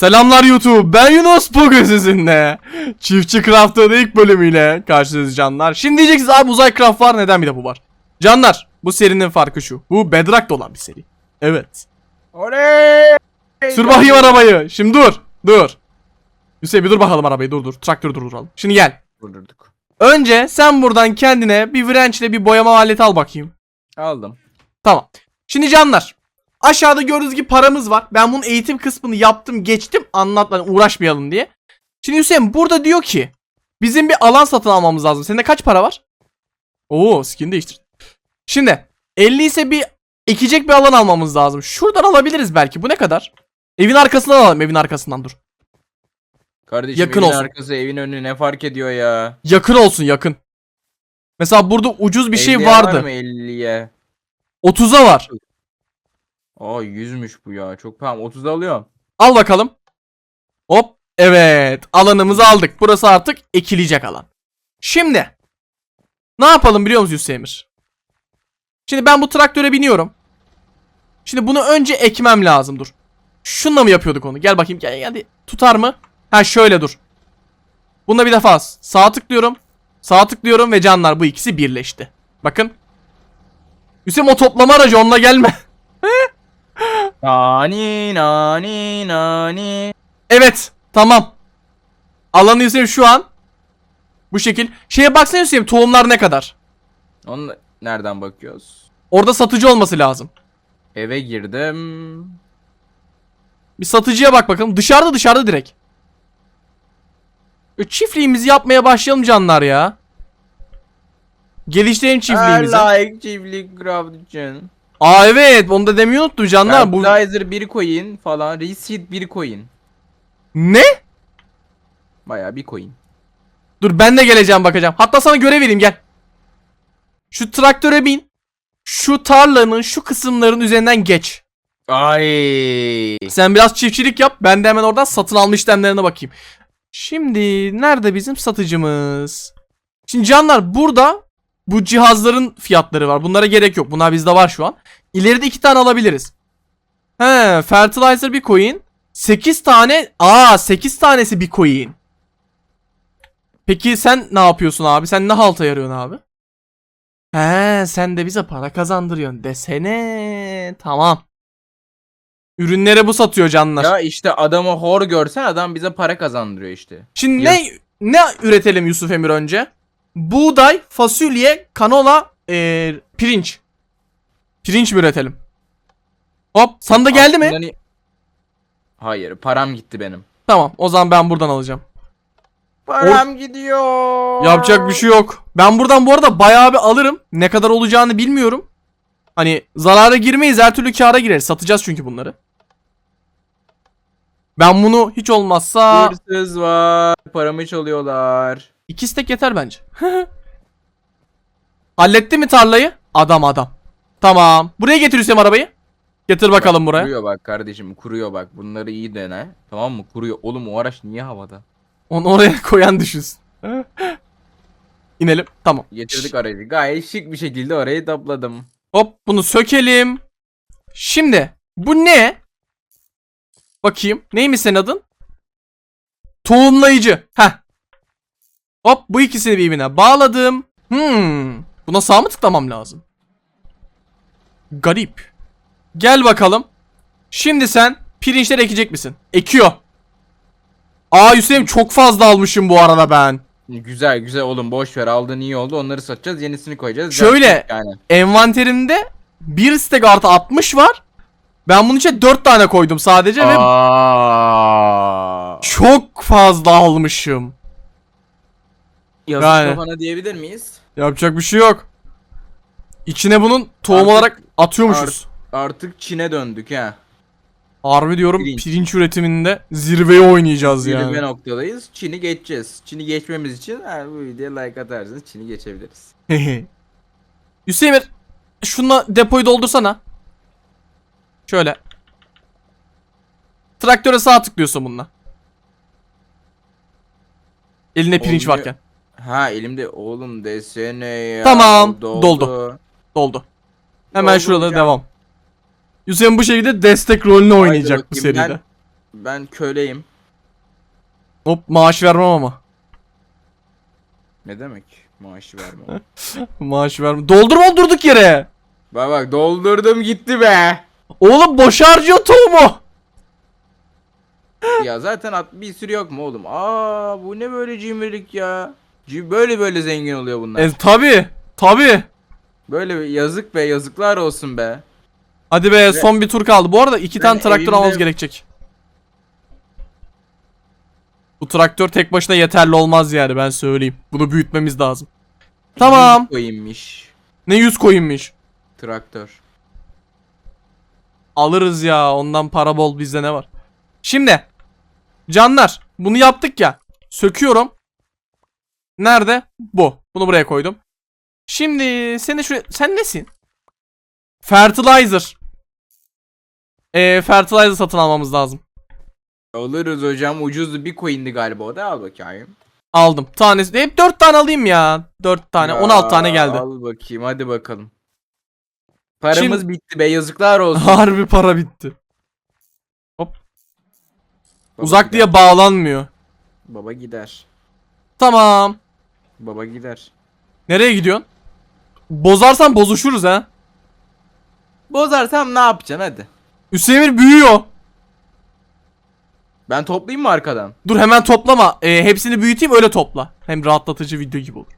Selamlar YouTube. Ben Yunus bugün sizinle. Çiftçi Craft'ın ilk bölümüyle karşınızdayız canlar. Şimdi diyeceksiniz abi uzay craft var neden bir de bu var? Canlar bu serinin farkı şu. Bu Bedrock'ta olan bir seri. Evet. Oley! Sür bakayım arabayı. Şimdi dur. Dur. Hüseyin bir dur bakalım arabayı dur dur. Traktörü durduralım. Şimdi gel. Vurdurduk. Önce sen buradan kendine bir wrench ile bir boyama aleti al bakayım. Aldım. Tamam. Şimdi canlar. Aşağıda gördüğünüz gibi paramız var. Ben bunun eğitim kısmını yaptım geçtim anlatmadan uğraşmayalım diye. Şimdi Hüseyin burada diyor ki bizim bir alan satın almamız lazım. Sende kaç para var? Oo skin değiştir. Şimdi 50 ise bir ekecek bir alan almamız lazım. Şuradan alabiliriz belki. Bu ne kadar? Evin arkasından alalım evin arkasından dur. Kardeşim Yakın evin olsun. arkası evin önü ne fark ediyor ya? Yakın olsun yakın. Mesela burada ucuz bir şey 50'ye var vardı. mı 50'ye? 30'a var. Aa 100'müş bu ya. Çok tamam 30'da alıyorum. Al bakalım. Hop. Evet. Alanımızı aldık. Burası artık ekilecek alan. Şimdi. Ne yapalım biliyor musun Hüseyin? Şimdi ben bu traktöre biniyorum. Şimdi bunu önce ekmem lazım dur. Şunla mı yapıyorduk onu? Gel bakayım gel hadi. Tutar mı? Ha şöyle dur. Bunda bir defa sağ tıklıyorum. Sağ tıklıyorum ve canlar bu ikisi birleşti. Bakın. Hüseyin o toplama aracı onunla gelme. Nani nani nani. Evet. Tamam. Alanı Hüseyin şu an. Bu şekil. Şeye baksana Hüseyin tohumlar ne kadar? Onu nereden bakıyoruz? Orada satıcı olması lazım. Eve girdim. Bir satıcıya bak bakalım. Dışarıda dışarıda direkt. E, Çiftliğimizi yapmaya başlayalım canlar ya. Geliştirelim çiftliğimizi. I like çiftlik için. Aa evet onu da demeyi unuttum canlar. Bu... Fertilizer bir coin falan. Reseed bir coin. Ne? Baya bir coin. Dur ben de geleceğim bakacağım. Hatta sana görev vereyim gel. Şu traktöre bin. Şu tarlanın şu kısımların üzerinden geç. Ay. Sen biraz çiftçilik yap. Ben de hemen oradan satın alma işlemlerine bakayım. Şimdi nerede bizim satıcımız? Şimdi canlar burada bu cihazların fiyatları var. Bunlara gerek yok. Bunlar bizde var şu an. İleride iki tane alabiliriz. He, fertilizer bir coin. 8 tane. Aa 8 tanesi bir coin. Peki sen ne yapıyorsun abi? Sen ne halta yarıyorsun abi? He, sen de bize para kazandırıyorsun desene. Tamam. Ürünlere bu satıyor canlar. Ya işte adamı hor görsen adam bize para kazandırıyor işte. Şimdi ne ne üretelim Yusuf Emir önce? Buğday, fasulye, kanola, eee, pirinç. Pirinç mi üretelim? Hop, sana da geldi mi? Aslında Hayır, param gitti benim. Tamam, o zaman ben buradan alacağım. Param gidiyor. Yapacak bir şey yok. Ben buradan bu arada bayağı bir alırım. Ne kadar olacağını bilmiyorum. Hani zarara girmeyiz, her türlü kâra gireriz. Satacağız çünkü bunları. Ben bunu hiç olmazsa Hırsız var. Paramı çalıyorlar. İki stek yeter bence. Halletti mi tarlayı? Adam adam. Tamam. Buraya getir Hüseyin arabayı. Getir bakalım buraya. Kuruyor bak kardeşim, kuruyor bak. Bunları iyi dene. Tamam mı? Kuruyor. Oğlum o araç niye havada? Onu oraya koyan düşünsün. İnelim. Tamam. Getirdik aracı. Gayet şık bir şekilde orayı topladım. Hop bunu sökelim. Şimdi bu ne? Bakayım. Neymiş senin adın? Tohumlayıcı. Heh. Hop bu ikisini birbirine bağladım. Hmm. Buna sağ mı tıklamam lazım? Garip. Gel bakalım. Şimdi sen pirinçler ekecek misin? Ekiyor. Aa Hüseyin çok fazla almışım bu arada ben. Güzel güzel oğlum boş ver aldığın iyi oldu onları satacağız yenisini koyacağız. Şöyle. Yaptık Yani. Envanterimde bir stack artı 60 var. Ben bunun için 4 tane koydum sadece ve Aa. çok fazla almışım. Yazık Yani. kafana diyebilir miyiz? Yapacak bir şey yok. İçine bunun tohum Artık- olarak atıyormuşuz. Artık Çin'e döndük ha. Harbi diyorum Pirinç. pirinç üretiminde zirveye oynayacağız Zirve yani. noktadayız. Çin'i geçeceğiz. Çin'i geçmemiz için ha, bu videoya like atarsanız Çin'i geçebiliriz. Hüseyin Emir, şununla depoyu doldursana. Şöyle. Traktöre sağ tıklıyorsun bununla. Elinde pirinç Olmuyor. varken. Ha elimde oğlum desene ya. Tamam, doldu. Doldu. Hemen Doldu şurada hocam. devam. Hüseyin bu şekilde destek rolünü oynayacak bu bakayım, seride. ben- Ben köleyim. Hop maaş vermem ama. Ne demek? Maaşı verme. Maaş vermem. Doldurma durduk yere. bak bak doldurdum gitti be. Oğlum boş harcıyor tohumu. ya zaten at bir sürü yok mu oğlum? Aa bu ne böyle cimrilik ya? Böyle böyle zengin oluyor bunlar. E tabi. Tabi. Böyle yazık be yazıklar olsun be. Hadi be son bir tur kaldı. Bu arada iki Ben tane traktör evimde- almamız gerekecek. Bu traktör tek başına yeterli olmaz yani ben söyleyeyim. Bunu büyütmemiz lazım. Tamam. Koyayımmış. Ne yüz koyunmuş. Traktör. Alırız ya ondan para bol bizde ne var. Şimdi. Canlar bunu yaptık ya. Söküyorum. Nerede? Bu. Bunu buraya koydum. Şimdi seni şuraya... Sen nesin? Fertilizer. Ee, fertilizer satın almamız lazım. Alırız hocam ucuzdu bir coin'di galiba o da al bakayım. Aldım. Tanesi. Hep 4 tane alayım ya. 4 tane. Ya, 16 tane geldi. Al bakayım hadi bakalım. Paramız Şimdi- bitti be yazıklar olsun. Harbi para bitti. Baba Uzak gider. diye bağlanmıyor. Baba gider. Tamam. Baba gider. Nereye gidiyorsun? Bozarsan bozuşuruz ha. Bozarsam ne yapacaksın hadi. Hüseyin büyüyor. Ben toplayayım mı arkadan? Dur hemen toplama. Ee, hepsini büyüteyim öyle topla. Hem rahatlatıcı video gibi olur.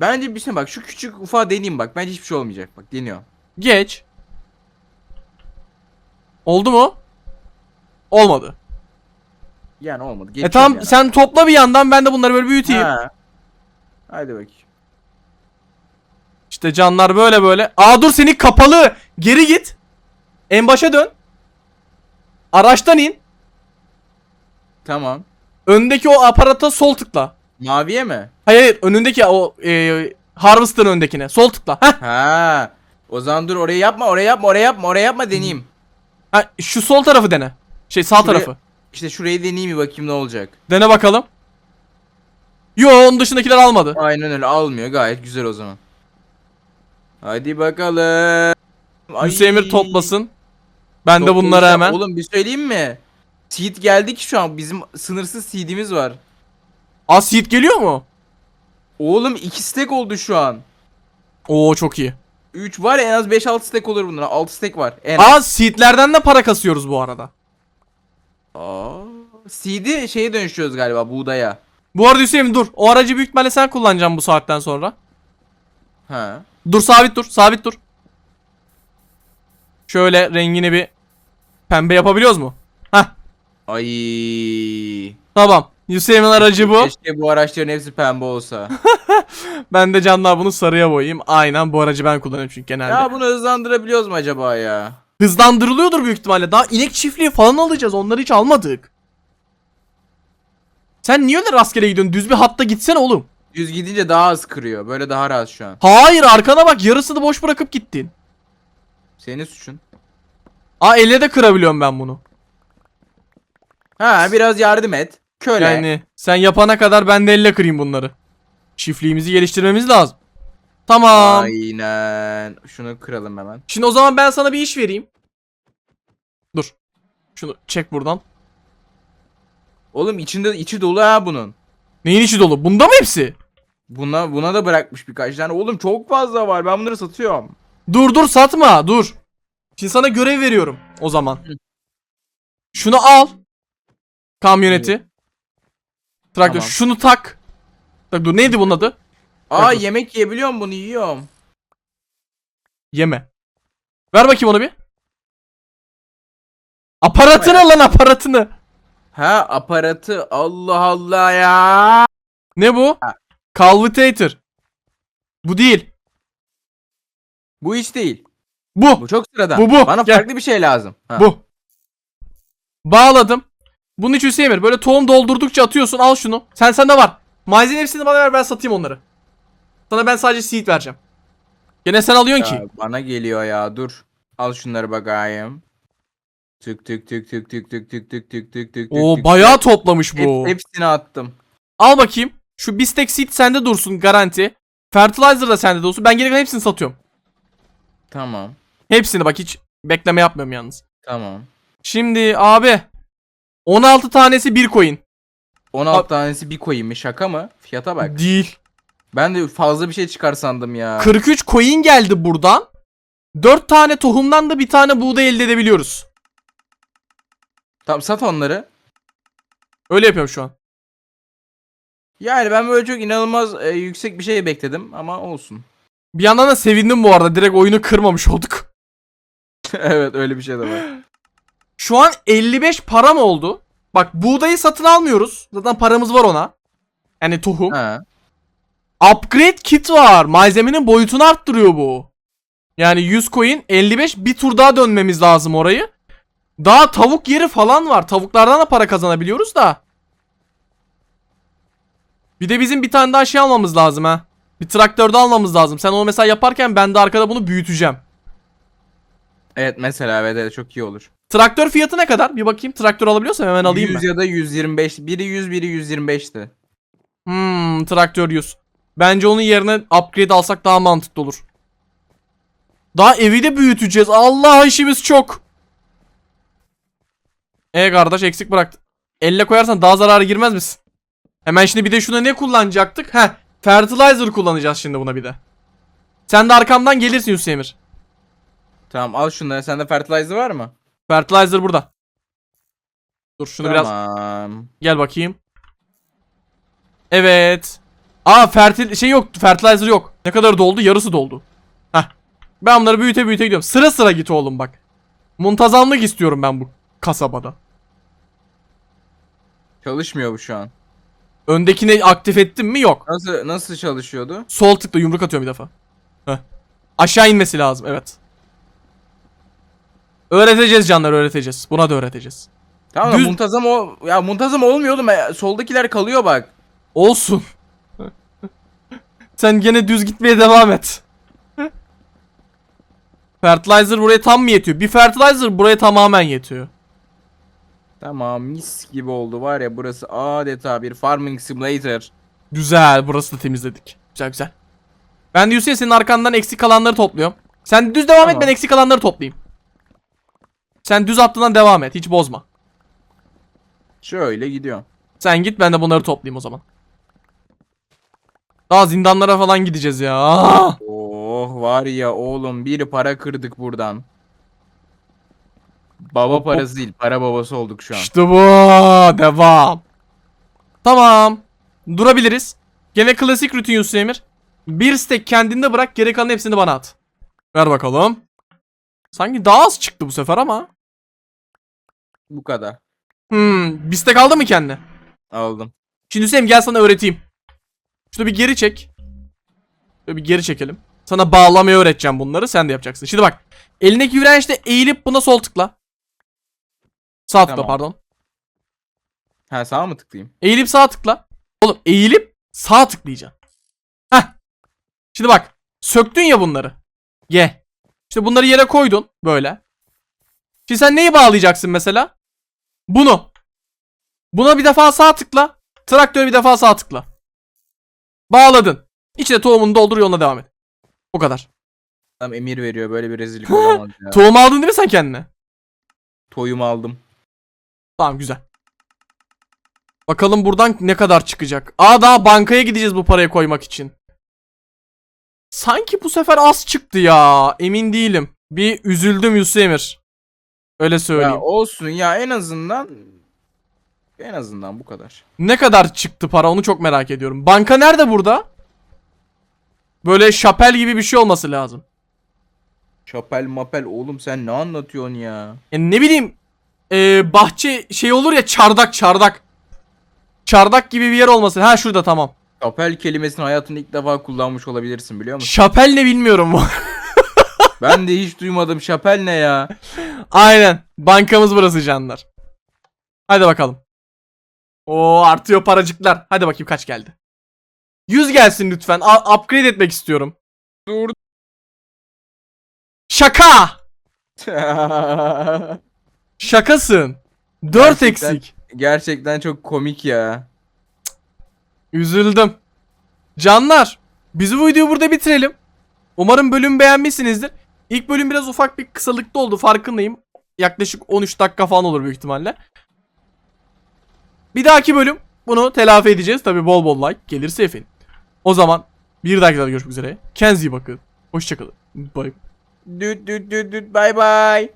Bence bir şey bak şu küçük ufağı deneyeyim bak. Bence hiçbir şey olmayacak bak deniyor. Geç. Oldu mu? Olmadı. Yani olmadı. E Geçiyorum tamam yani. sen topla bir yandan ben de bunları böyle büyüteyim. Ha. Hadi bakayım. İşte canlar böyle böyle. Aa dur senin kapalı. Geri git. En başa dön. Araçtan in. Tamam. Öndeki o aparata sol tıkla. Maviye mi? Hayır hayır önündeki o e, Harvest'ın öndekine. Sol tıkla. Heh. Ha. O zaman dur orayı yapma orayı yapma orayı yapma orayı yapma deneyeyim. Ha, şu sol tarafı dene. Şey sağ Şuraya- tarafı. İşte şurayı deneyeyim bir bakayım ne olacak. Dene bakalım. Yo onun dışındakiler almadı. Aynen öyle almıyor gayet güzel o zaman. Hadi bakalım. Ay. Hüseyin toplasın. Ben de iyi. hemen. Oğlum bir söyleyeyim mi? Seed geldi ki şu an bizim sınırsız seed'imiz var. Aa seed geliyor mu? Oğlum 2 stack oldu şu an. Oo çok iyi. 3 var ya, en az 5-6 stack olur bunlara. 6 stack var. En az. Aa seedlerden de para kasıyoruz bu arada. Aa. Seed'i şeye dönüşüyoruz galiba buğdaya. Bu arada Hüseyin dur. O aracı büyük ihtimalle sen kullanacaksın bu saatten sonra. Ha. Dur sabit dur. Sabit dur. Şöyle rengini bir pembe yapabiliyoruz mu? Heh. Ay. Tamam. Hüseyin'in aracı bu. Keşke bu araçların hepsi pembe olsa. Ben de canlar bunu sarıya boyayayım. Aynen bu aracı ben kullanıyorum çünkü genelde. ya bunu hızlandırabiliyoruz mu acaba ya? Hızlandırılıyordur büyük ihtimalle. Daha inek çiftliği falan alacağız. Onları hiç almadık. Sen niye öyle rastgele gidiyorsun? Düz bir hatta gitsene oğlum. Düz gidince daha az kırıyor. Böyle daha rahat şu an. Hayır arkana bak yarısını boş bırakıp gittin. Senin suçun. Aa elle de kırabiliyorum ben bunu. Ha biraz yardım et. Köle. Yani sen yapana kadar ben de elle kırayım bunları. Çiftliğimizi geliştirmemiz lazım. Tamam. Aynen. Şunu kıralım hemen. Şimdi o zaman ben sana bir iş vereyim. Dur. Şunu çek buradan. Oğlum içinde içi dolu ha bunun. Neyin içi dolu? Bunda mı hepsi? Buna buna da bırakmış birkaç tane. Oğlum çok fazla var. Ben bunları satıyorum. Dur dur satma dur. Şimdi sana görev veriyorum o zaman. Şunu al. Kamyoneti. Traktör. Tamam. Şunu tak. Bak dur neydi bunun adı? Aa Bak- yemek yiyebiliyor musun? Bunu yiyorum. Yeme. Ver bakayım onu bir. Aparatını lan aparatını. Ha aparatı. Allah Allah ya. Ne bu? Calvitator. Bu değil. Bu hiç değil. Bu. Bu çok sıradan. Bu, bu. Bana Gel. farklı bir şey lazım. Ha. Bu. Bağladım. Bunun için Hüseyin böyle tohum doldurdukça atıyorsun al şunu. Sen sende var. Malzeme hepsini bana ver ben satayım onları. Sana ben sadece seed vereceğim. Gene sen alıyorsun ki. Ya, bana geliyor ya. Dur. Al şunları bakayım. Tık tık tık tık tık tık tık tık tık tık tık Oo tık bayağı toplamış Hep- bu. hepsini attım. Al bakayım. Şu bistek seed sende dursun garanti. Fertilizer da sende dursun. Ben geri kalan hepsini satıyorum. Tamam. Hepsini bak hiç bekleme yapmıyorum yalnız. Tamam. Şimdi abi 16 tanesi bir coin. 16 Abi- tanesi bir koyayım mı? Şaka mı? Fiyata bak. Değil. Ben de fazla bir şey çıkar sandım ya. 43 coin geldi buradan. 4 tane tohumdan da bir tane buğday elde edebiliyoruz. Tamam sat onları. Öyle yapıyorum şu an. Yani ben böyle çok inanılmaz e, yüksek bir şey bekledim ama olsun. Bir yandan da sevindim bu arada. Direkt oyunu kırmamış olduk. evet öyle bir şey de var. Şu an 55 param oldu. Bak buğdayı satın almıyoruz. Zaten paramız var ona. Yani tohum. ha. Upgrade kit var. Malzemenin boyutunu arttırıyor bu. Yani 100 coin 55 bir tur daha dönmemiz lazım orayı. Daha tavuk yeri falan var. Tavuklardan da para kazanabiliyoruz da. Bir de bizim bir tane daha şey almamız lazım ha. Bir traktör de almamız lazım. Sen onu mesela yaparken ben de arkada bunu büyüteceğim. Evet mesela evet, evet çok iyi olur. Traktör fiyatı ne kadar? Bir bakayım. Traktör alabiliyorsam hemen alayım 100 ben. ya da 125. Biri 100 biri 125'ti. Hmm, traktör 100. Bence onun yerine upgrade alsak daha mantıklı olur. Daha evi de büyüteceğiz. Allah işimiz çok. E kardeş eksik bıraktı. Elle koyarsan daha zarara girmez misin? Hemen şimdi bir de şuna ne kullanacaktık? Heh. Fertilizer kullanacağız şimdi buna bir de. Sen de arkamdan gelirsin Yusuf Emir. Tamam al şunları. Sende fertilizer var mı? Fertilizer burada. Dur şunu biraz tamam. Gel bakayım. Evet. Aa fertil şey yok. Fertilizer yok. Ne kadar doldu? Yarısı doldu. Heh. Ben bunları büyüte büyüte gidiyorum. Sıra sıra git oğlum bak. Muntazamlık istiyorum ben bu kasabada. Çalışmıyor bu şu an. Öndekini aktif ettim mi? Yok. Nasıl nasıl çalışıyordu? Sol tıkla yumruk atıyorum bir defa. Heh. Aşağı inmesi lazım. Evet. Öğreteceğiz canlar öğreteceğiz. Buna da öğreteceğiz. Tamam da Düz- muntazam o ya muntazam olmuyor oğlum. ya. Soldakiler kalıyor bak. Olsun. Sen gene düz gitmeye devam et. Fertilizer buraya tam mı yetiyor? Bir fertilizer buraya tamamen yetiyor. Tamam mis gibi oldu var ya burası adeta bir farming simulator. Güzel. Burası da temizledik. Güzel güzel. Ben de Yusuf senin arkandan eksik kalanları topluyorum. Sen düz devam et Tamam. ben eksik kalanları toplayayım. Sen düz hattından devam et. Hiç bozma. Şöyle gidiyor. Sen git ben de bunları toplayayım o zaman. Daha zindanlara falan gideceğiz ya. Oh var ya oğlum bir para kırdık buradan. Baba parası değil para babası olduk şu an. İşte bu. Devam. Tamam. Durabiliriz. Gene klasik rutin Yusuf Emir. Bir stack kendinde bırak geri kalan hepsini bana at. Ver bakalım. Sanki daha az çıktı bu sefer ama. Bu kadar. Hmm, bir stack aldı mı kendine? Aldım. Şimdi Hüseyin gel sana öğreteyim. Şunu bir geri çek. Şöyle bir geri çekelim. Sana bağlamayı öğreteceğim bunları sen de yapacaksın. Şimdi bak. Elindeki yüreğinçte eğilip buna sol tıkla. Sağ tıkla Tamam. pardon. Ha sağa mı tıklayayım? Eğilip sağ tıkla. Oğlum eğilip sağ tıklayacaksın. Heh. Şimdi bak. Söktün ya bunları. Ye. İşte bunları yere koydun. Böyle. Şimdi sen neyi bağlayacaksın mesela? Bunu. Buna bir defa sağ tıkla. Traktöre bir defa sağ tıkla. Bağladın. İçine tohumunu doldur yoluna devam et. Bu kadar. Adam emir veriyor böyle bir rezillik olamaz ya. Tohum aldın değil mi sen kendine? Toyumu aldım. Tamam güzel. Bakalım buradan ne kadar çıkacak. Aa daha bankaya gideceğiz bu parayı koymak için. Sanki bu sefer az çıktı ya. Emin değilim. Bir üzüldüm Yusuf Emir. Öyle söyleyeyim. Ya olsun ya en azından en azından bu kadar. Ne kadar çıktı para onu çok merak ediyorum. Banka nerede burada? Böyle şapel gibi bir şey olması lazım. Şapel mapel oğlum sen ne anlatıyorsun ya? Yani ne bileyim ee, bahçe şey olur ya çardak çardak. Çardak gibi bir yer olması. Ha şurada tamam. Şapel kelimesini hayatında ilk defa kullanmış olabilirsin biliyor musun? Şapel ne bilmiyorum. ben de hiç duymadım şapel ne ya? Aynen. Bankamız burası canlar. Hadi bakalım. Oo artıyor paracıklar. Hadi bakayım kaç geldi. 100 gelsin lütfen. A- upgrade etmek istiyorum. Dur. Şaka. Şakasın. 4 Gerçekten- eksik. Gerçekten çok komik ya. Üzüldüm. Canlar. Biz bu videoyu burada bitirelim. Umarım bölüm beğenmişsinizdir. İlk bölüm biraz ufak bir kısalıkta oldu farkındayım. Yaklaşık 13 dakika falan olur büyük ihtimalle. Bir dahaki bölüm bunu telafi edeceğiz. Tabi bol bol like gelirse efendim. O zaman bir dahaki videoda görüşmek üzere. Kendinize iyi bakın. Hoşçakalın. Bye. Düt düt düt düt bay bay.